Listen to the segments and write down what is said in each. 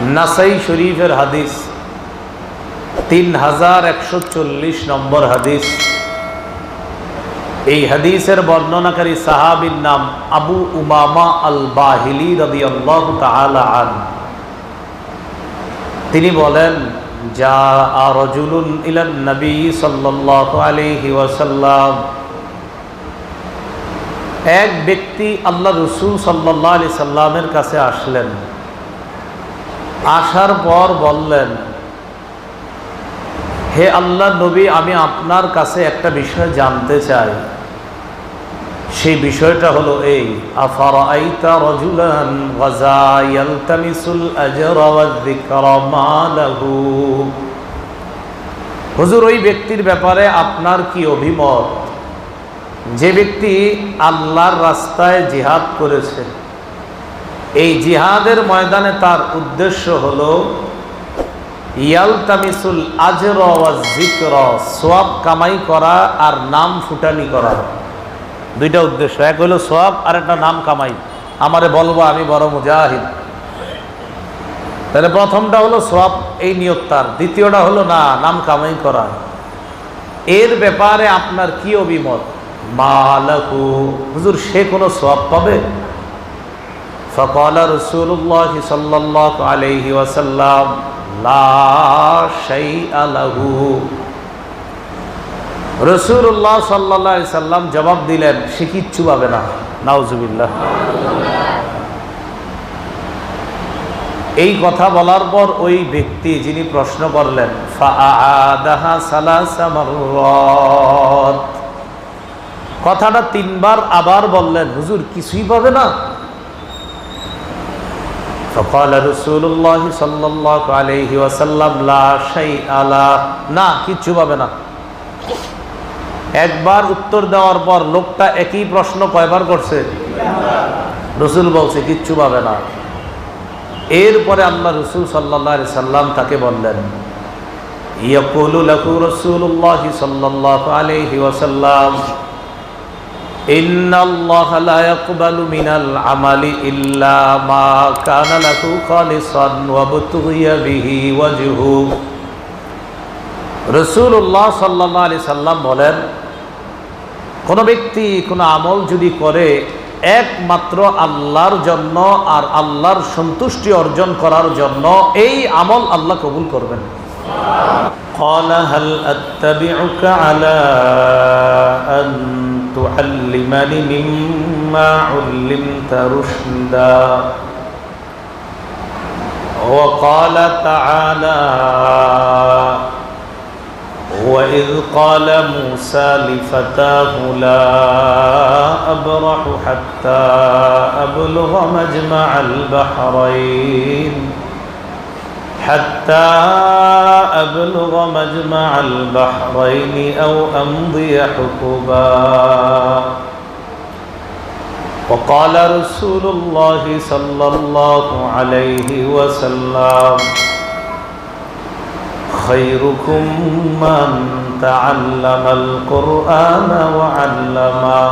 নাসাই শরীফের হাদিস তিন হাজার একশো চল্লিশ নম্বর হাদিস। এই হাদিসের বর্ণনাকারী সাহাবির নাম আবু উমামা আল বাহিলি রবি তিনি বলেন যা রজুলুন ইলান নবী সাল্লাল্লাহু আলাইহি এক ব্যক্তি আল্লাহ রসুল সাল্লাহ আলি সাল্লামের কাছে আসলেন। আসার পর বললেন, হে আল্লাহ নবী, আমি আপনার কাছে একটা বিষয় জানতে চাই। সেই বিষয়টা হলো এই ওয়াজ হুজুর, ওই ব্যক্তির ব্যাপারে আপনার কি অভিমত? যে ব্যক্তি আল্লাহর রাস্তায় জিহাদ করেছে এই জিহাদের ময়দানে তার উদ্দেশ্য হলো, ইয়ালতামিসুল আজর জিক্র সোয়াব কামাই করা আর নাম ফুটানি করা। দুইটা উদ্দেশ্য। এক হলো সোয়াব আর একটা নাম কামাই। আমারে বলব, আমি বড় মুজাহিদ। তাহলে প্রথমটা হলো সোয়াব, এই নিয়ত তার। দ্বিতীয়টা হলো, না, নাম কামাই করা। এর ব্যাপারে আপনার কি অভিমত? মালাকু। হুজুর, সে কোনো সোয়াব পাবে? فقال رسول الله صلى الله عليه وسلم لا شيء له রসুল্লাহ সাল্লাহ সাল্লাম জবাব দিলেন সে কিচ্ছু পাবে না নাউজুবিল্লাহ এই কথা বলার পর ওই ব্যক্তি যিনি প্রশ্ন করলেন ফাআদাহা সালাসা মাররাত কথাটা তিনবার আবার বললেন হুজুর কিছুই পাবে না فقال رسول الله صلى الله عليه وسلم لا شيء لا না কিচ্ছু পাবে না একবার উত্তর দেওয়ার পর লোকটা একই প্রশ্ন কয়বার করছে রসুল বলছে কিচ্ছু পাবে না এরপরে আল্লাহ রসুল সাল্লাহ সাল্লাম তাকে বললেন ইয়াকুলু লাকু রসুল্লাহ সাল্লাহ আলাইহি ওয়াসাল্লাম إن الله لا يقبل من العمل إلا ما كان له خالصا وابتغي به وجهه রসুল্লাহ সাল্লাহ আলি সাল্লাম বলেন কোনো ব্যক্তি কোনো আমল যদি করে একমাত্র আল্লাহর জন্য আর আল্লাহর সন্তুষ্টি অর্জন করার জন্য এই আমল আল্লাহ কবুল করবেন قال هل أتبعك على أن تعلمني مما علمت رشدا. وقال تعالى وإذ قال موسى لفتاه لا أبرح حتى أبلغ مجمع البحرين. حتى أبلغ مجمع البحرين أو أمضي حقبا وقال رسول الله صلى الله عليه وسلم خيركم من تعلم القرآن وعلمه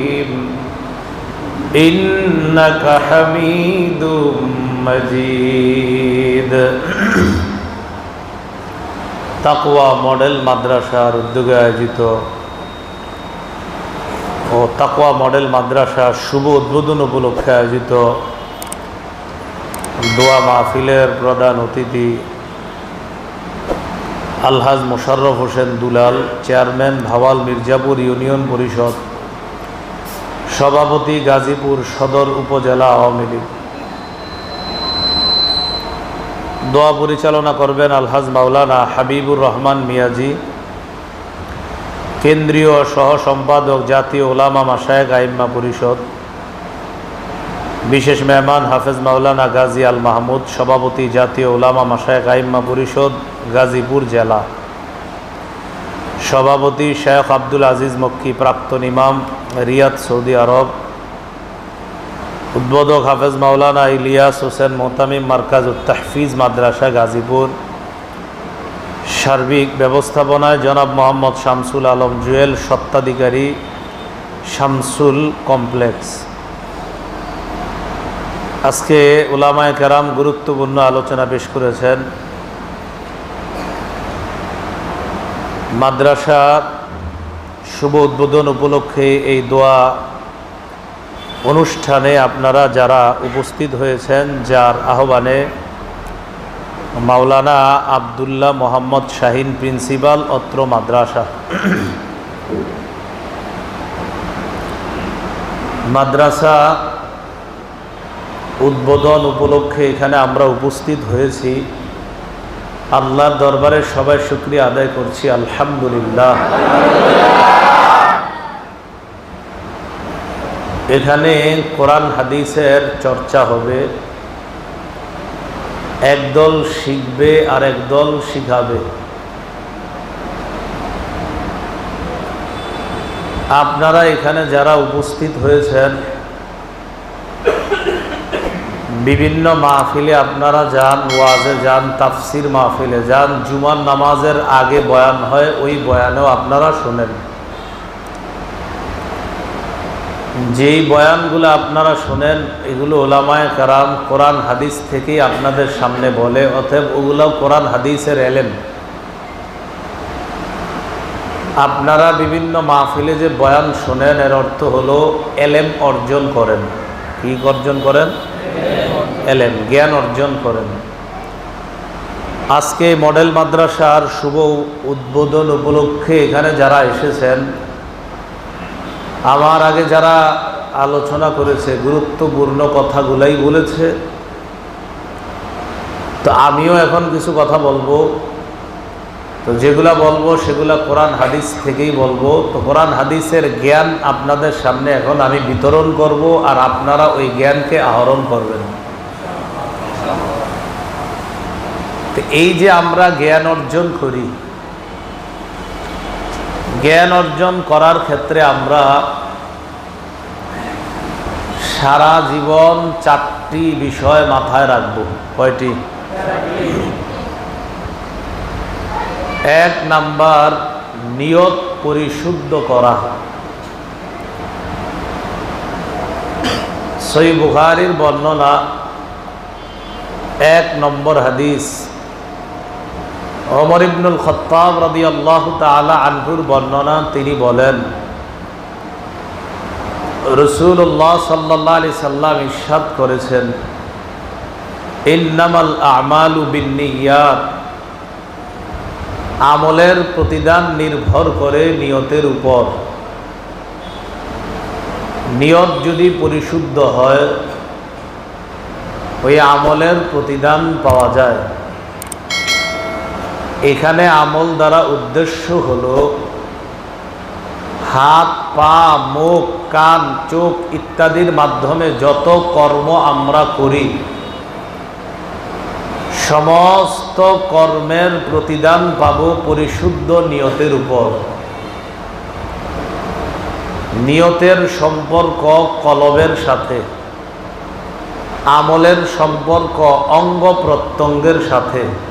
إنك حميد مجيد তাকুয়া মডেল মাদ্রাসার উদ্যোগে আয়োজিত ও তাকুয়া মডেল মাদ্রাসার শুভ উদ্বোধন উপলক্ষে আয়োজিত দোয়া মাহফিলের প্রধান অতিথি আলহাজ মোশাররফ হোসেন দুলাল চেয়ারম্যান ভাওয়াল মির্জাপুর ইউনিয়ন পরিষদ সভাপতি গাজীপুর সদর উপজেলা আওয়ামী লীগ। দোয়া পরিচালনা করবেন আলহাজ মাওলানা হাবিবুর রহমান মিয়াজি। কেন্দ্রীয় সহ সম্পাদক জাতীয় ওলামা মাসায়েক আইম্মা পরিষদ। বিশেষ মেহমান হাফেজ মাওলানা গাজী আল মাহমুদ, সভাপতি জাতীয় ওলামা মাসায়েক আইম্মা পরিষদ, গাজীপুর জেলা। সভাপতি শেখ আব্দুল আজিজ মক্কি, প্রাক্তন ইমাম রিয়াদ সৌদি আরব, উদ্বোধক হাফেজ মাওলানা ইলিয়াস হোসেন মোতামিম মার্কাজ তাহফিজ মাদ্রাসা, গাজীপুর, সার্বিক ব্যবস্থাপনায় জনাব মোহাম্মদ শামসুল আলম জুয়েল সত্ত্বাধিকারী শামসুল কমপ্লেক্স। আজকে ওলামায় কেরাম গুরুত্বপূর্ণ আলোচনা পেশ করেছেন মাদ্রাসা শুভ উদ্বোধন উপলক্ষে এই দোয়া অনুষ্ঠানে আপনারা যারা উপস্থিত হয়েছেন, যার আহ্বানে মাওলানা আবদুল্লাহ মোহাম্মদ শাহিন প্রিন্সিপাল অত্র মাদ্রাসা। মাদ্রাসা উদ্বোধন উপলক্ষে এখানে আমরা উপস্থিত হয়েছি। আল্লাহর দরবারে সবাই শুক্রিয়া আদায় করছি, আলহামদুলিল্লাহ। এখানে কোরআন হাদিসের চর্চা হবে। একদল শিখবে আর একদল শিখাবে। আপনারা এখানে যারা উপস্থিত হয়েছেন বিভিন্ন মাহফিলে আপনারা যান, ওয়াজে যান, তাফসির মাহফিলে যান, জুমার নামাজের আগে বয়ান হয়, ওই বয়ানেও আপনারা শোনেন। যেই বয়ানগুলো আপনারা শোনেন, এগুলো ওলামায় কারাম কোরআন হাদিস থেকেই আপনাদের সামনে বলে, অতএব ওগুলো কোরআন হাদিসের এলেন আপনারা বিভিন্ন মাহফিলে যে বয়ান শোনেন, এর অর্থ হলো এলেম অর্জন করেন। কি অর্জন করেন? এলেম জ্ঞান অর্জন করেন। আজকে মডেল মাদ্রাসার শুভ উদ্বোধন উপলক্ষে এখানে যারা এসেছেন, আমার আগে যারা আলোচনা করেছে, গুরুত্বপূর্ণ কথাগুলাই বলেছে, তো আমিও এখন কিছু কথা বলব। তো যেগুলা বলব, সেগুলা কোরআন হাদিস থেকেই বলব। তো কোরআন হাদিসের জ্ঞান আপনাদের সামনে এখন আমি বিতরণ করব, আর আপনারা ওই জ্ঞানকে আহরণ করবেন। এই যে আমরা জ্ঞান অর্জন করি, জ্ঞান অর্জন করার ক্ষেত্রে আমরা সারা জীবন চারটি বিষয় মাথায় রাখব। কয়টি? এক নাম্বার, নিয়ত পরিশুদ্ধ করা। সই বুখারির বর্ণনা এক নম্বর হাদিস। অমর ইবনুল খত্তাব রদি আল্লাহ তালা আনহুর বর্ণনা তিনি বলেন রসুল্লাহ সাল্লাহ আলি সাল্লাম ইস্বাদ করেছেন, ইন্নামাল আমালু বিনিয়াত আমলের প্রতিদান নির্ভর করে নিয়তের উপর। নিয়ত যদি পরিশুদ্ধ হয়, ওই আমলের প্রতিদান পাওয়া যায়। এখানে আমল দ্বারা উদ্দেশ্য হলো হাত, পা, মুখ, কান, চোখ ইত্যাদির মাধ্যমে যত কর্ম আমরা করি, সমস্ত কর্মের প্রতিদান পাব পরিশুদ্ধ নিয়তের উপর। নিয়তের সম্পর্ক কলবের সাথে, আমলের সম্পর্ক অঙ্গ প্রত্যঙ্গের সাথে।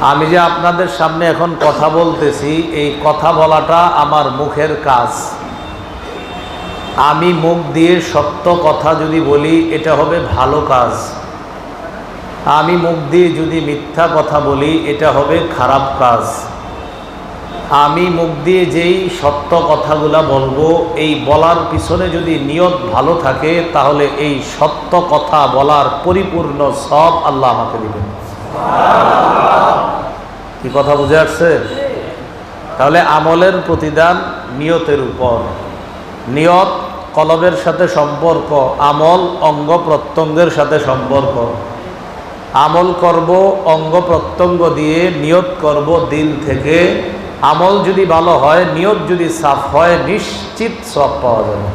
আমি যে আপনাদের সামনে এখন কথা বলতেছি, এই কথা বলাটা আমার মুখের কাজ। আমি মুখ দিয়ে সত্য কথা যদি বলি, এটা হবে ভালো কাজ। আমি মুখ দিয়ে যদি মিথ্যা কথা বলি, এটা হবে খারাপ কাজ। আমি মুখ দিয়ে যেই সত্য কথাগুলা বলব, এই বলার পিছনে যদি নিয়ত ভালো থাকে, তাহলে এই সত্য কথা বলার পরিপূর্ণ সব আল্লাহ আমাকে দিবেন। কি কথা বুঝে আসছে? তাহলে আমলের প্রতিদান নিয়তের উপর। নিয়ত কলবের সাথে সম্পর্ক, আমল অঙ্গ প্রত্যঙ্গের সাথে সম্পর্ক। আমল করব, অঙ্গ প্রত্যঙ্গ দিয়ে নিয়ত করব দিল থেকে। আমল যদি ভালো হয়, নিয়ত যদি সাফ হয়, নিশ্চিত সব পাওয়া যাবে।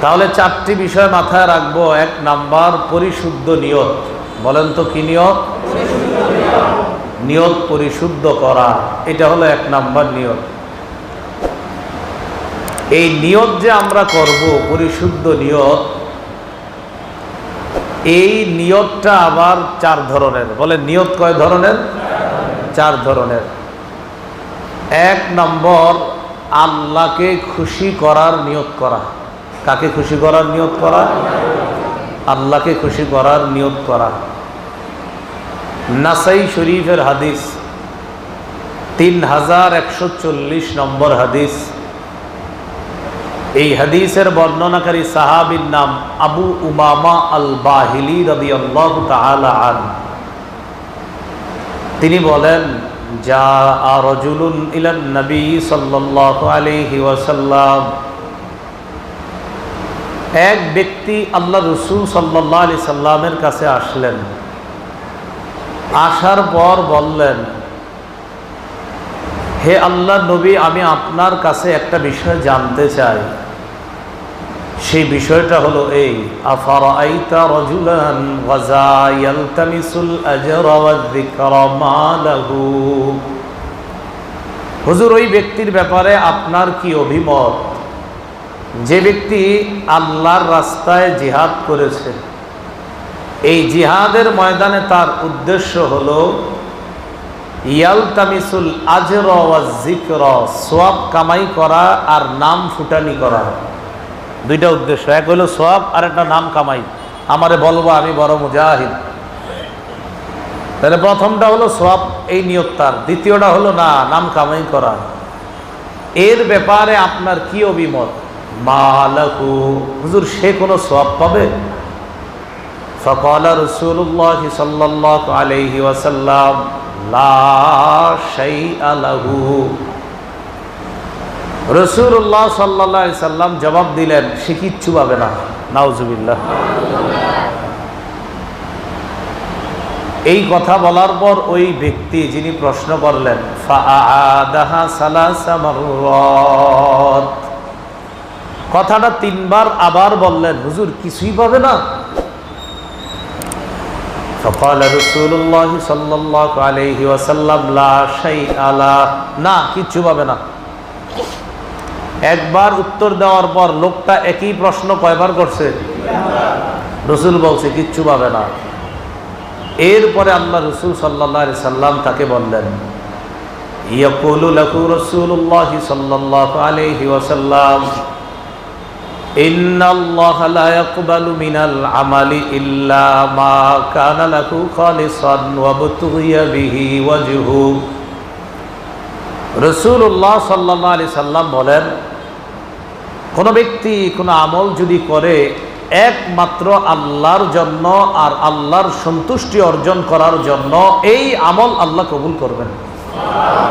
তাহলে চারটি বিষয় মাথায় রাখব। এক নাম্বার, পরিশুদ্ধ নিয়ত। বলেন তো কি নিয়ত? নিয়ত পরিশুদ্ধ করা, এটা হলো এক নাম্বার নিয়ত। এই নিয়ত যে আমরা করব, পরিশুদ্ধ নিয়ত, এই নিয়তটা আবার চার ধরনের। বলে নিয়ত কয় ধরনের? চার ধরনের। এক নম্বর, আল্লাহকে খুশি করার নিয়ত করা। কাকে খুশি করার নিয়ত করা? আল্লাহকে খুশি করার নিয়ত করা। নাসাই শরীফের হাদিস তিন হাজার একশো চল্লিশ নম্বর হাদিস। এই হাদিসের বর্ণনাকারী সাহাবির নাম আবু উমামা আল বাহিলি রবি তিনি বলেন যা রজুলুন ইলান নবী সাল্লাল্লাহু আলাইহি ওয়াসাল্লাম এক ব্যক্তি আল্লাহ রসুল সাল্লাহ আলি সাল্লামের কাছে আসলেন। আসার পর বললেন, হে আল্লাহ নবী, আমি আপনার কাছে একটা বিষয় জানতে চাই। সেই বিষয়টা হলো এই আফারাইতা রাজুলান ওয়াজা ইয়ালতামিসুল আজরা ওয়াজ যিকরা হুজুর, ওই ব্যক্তির ব্যাপারে আপনার কি অভিমত? যে ব্যক্তি আল্লাহর রাস্তায় জিহাদ করেছে, এই জিহাদের ময়দানে তার উদ্দেশ্য হলো, ইয়ালতামিসুল আজর জিক্র সোয়াব কামাই করা আর নাম ফুটানি করা। দুইটা উদ্দেশ্য, এক হলো সোয়াব আর একটা নাম কামাই। আমারে বলব আমি বড় মুজাহিদ। তাহলে প্রথমটা হলো সোয়াব, এই নিয়ত তার। দ্বিতীয়টা হলো না, নাম কামাই করা। এর ব্যাপারে আপনার কি অভিমত? হুজুর, সে কোনো সব পাবে? রসুল্লাহ সাল্লাহ আলহি ওয়াসাল্লাম লাহু। রসুল্লাহ সাল্লাহ সাল্লাম জবাব দিলেন, সে কিচ্ছু পাবে না। নাউজুবিল্লাহ। এই কথা বলার পর ওই ব্যক্তি যিনি প্রশ্ন করলেন ফা কথাটা তিনবার আবার বললেন হুজুর কিছুই পাবে না فقال رسول الله صلى الله عليه وسلم لا شيء لا না কিচ্ছু পাবে না একবার উত্তর দেওয়ার পর লোকটা একই প্রশ্ন কয়বার করছে রসুল বলছে কিচ্ছু পাবে না এরপরে আল্লাহ রসুল সাল্লাহ সাল্লাম তাকে বললেন ইয়াকুলু লাকু রসুল্লাহ সাল্লাহ আলাইহি ওয়াসাল্লাম রসুল্লাহ সাল্লাহ আলি সাল্লাম বলেন, কোনো ব্যক্তি কোনো আমল যদি করে, একমাত্র আল্লাহর জন্য আর আল্লাহর সন্তুষ্টি অর্জন করার জন্য এই আমল আল্লাহ কবুল করবেন।